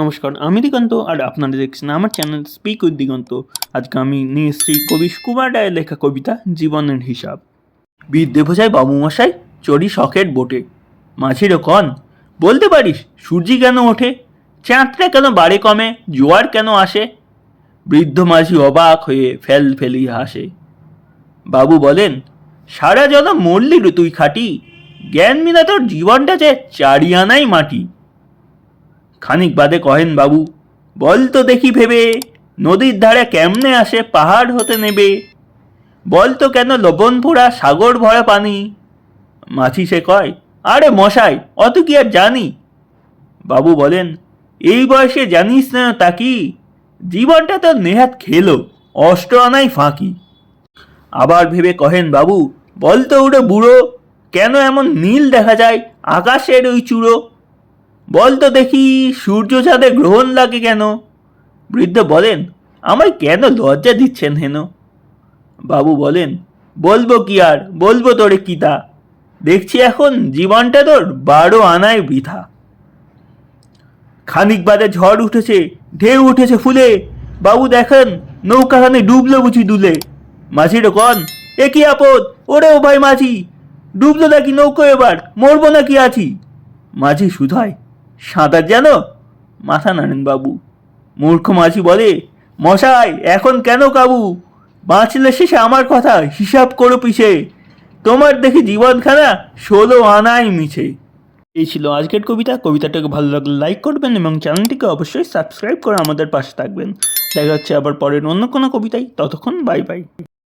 নমস্কার, আমি দিগন্ত আর আপনারা দেখছেন আমার চ্যানেল স্পিক উইথ দিগন্ত। আজকে আমি নিয়ে এসেছি কবি সুকুমার রায়ের লেখা কবিতা জীবনের হিসাব। বীর দেবসাই বাবু মশাই, চড়ি শখের বোটে। মাঝিরও কন বলতে পারিস সূর্যি কেন ওঠে? চাঁদটা কেন বাড়ে কমে, জোয়ার কেন আসে? বৃদ্ধ মাঝি অবাক হয়ে ফেল ফেলি হাসে। বাবু বলেন, সারা জনম মরলি তুই খাটি। জ্ঞান মিলা তোর জীবনটা যে চারিয়ানাই মাটি। খানিক বাদে কহেন বাবু, বল তো দেখি ভেবে, নদীর ধারে কেমনে আসে পাহাড় হতে নেবে? বল তো কেন লবণ পোড়া সাগর ভরা পানি? মাছি সে কয়, আরে মশাই, অত কি আর জানি? বাবু বলেন, এই বয়সে জানিস না তা কি? জীবনটা তো নেহাত খেলো, অষ্ট আনাই ফাঁকি। আবার ভেবে কহেন বাবু, বল তো উড়ে বুড়ো, কেন এমন নীল দেখা যায়, আকাশের ওই চূড়ো? বল তো দেখি সূর্য চাঁদে গ্রহণ লাগে কেন? বৃদ্ধ বলেন, আমায় কেন লজ্জা দিচ্ছেন হেন? বাবু বলেন, বলব কি আর, বলব তোরে কি তা? দেখছি এখন জীবনটা তোর বারো আনায় বৃথা। খানিক বাদে ঝড় উঠেছে, ঢেউ উঠেছে ফুলে। বাবু দেখেন নৌকাখানে ডুবলো বুঝি দুলে। মাঝিরও কন, এ কি আপদ? ওরে ও ভাই মাঝি। ডুবলো নাকি নৌকো এবার, মরবো নাকি আছি? মাঝি শুধায় সাঁতার জানো? মাথা নাড়েন বাবু। মূর্খ মাঝি বলে, মশাই, এখন কেন কাবু? বাঁচলে শেষে আমার কথা হিসাব করো পিছে। তোমার দেখি জীবনখানা ষোলো আনাই মিছে। এই ছিল আজকের কবিতা। কবিতাটাকে ভালো লাগলে লাইক করবেন এবং চ্যানেলটিকে অবশ্যই সাবস্ক্রাইব করে আমাদের পাশে থাকবেন। দেখা হচ্ছে আবার পরের অন্য কোনো কবিতায়। ততক্ষণ বাই বাই।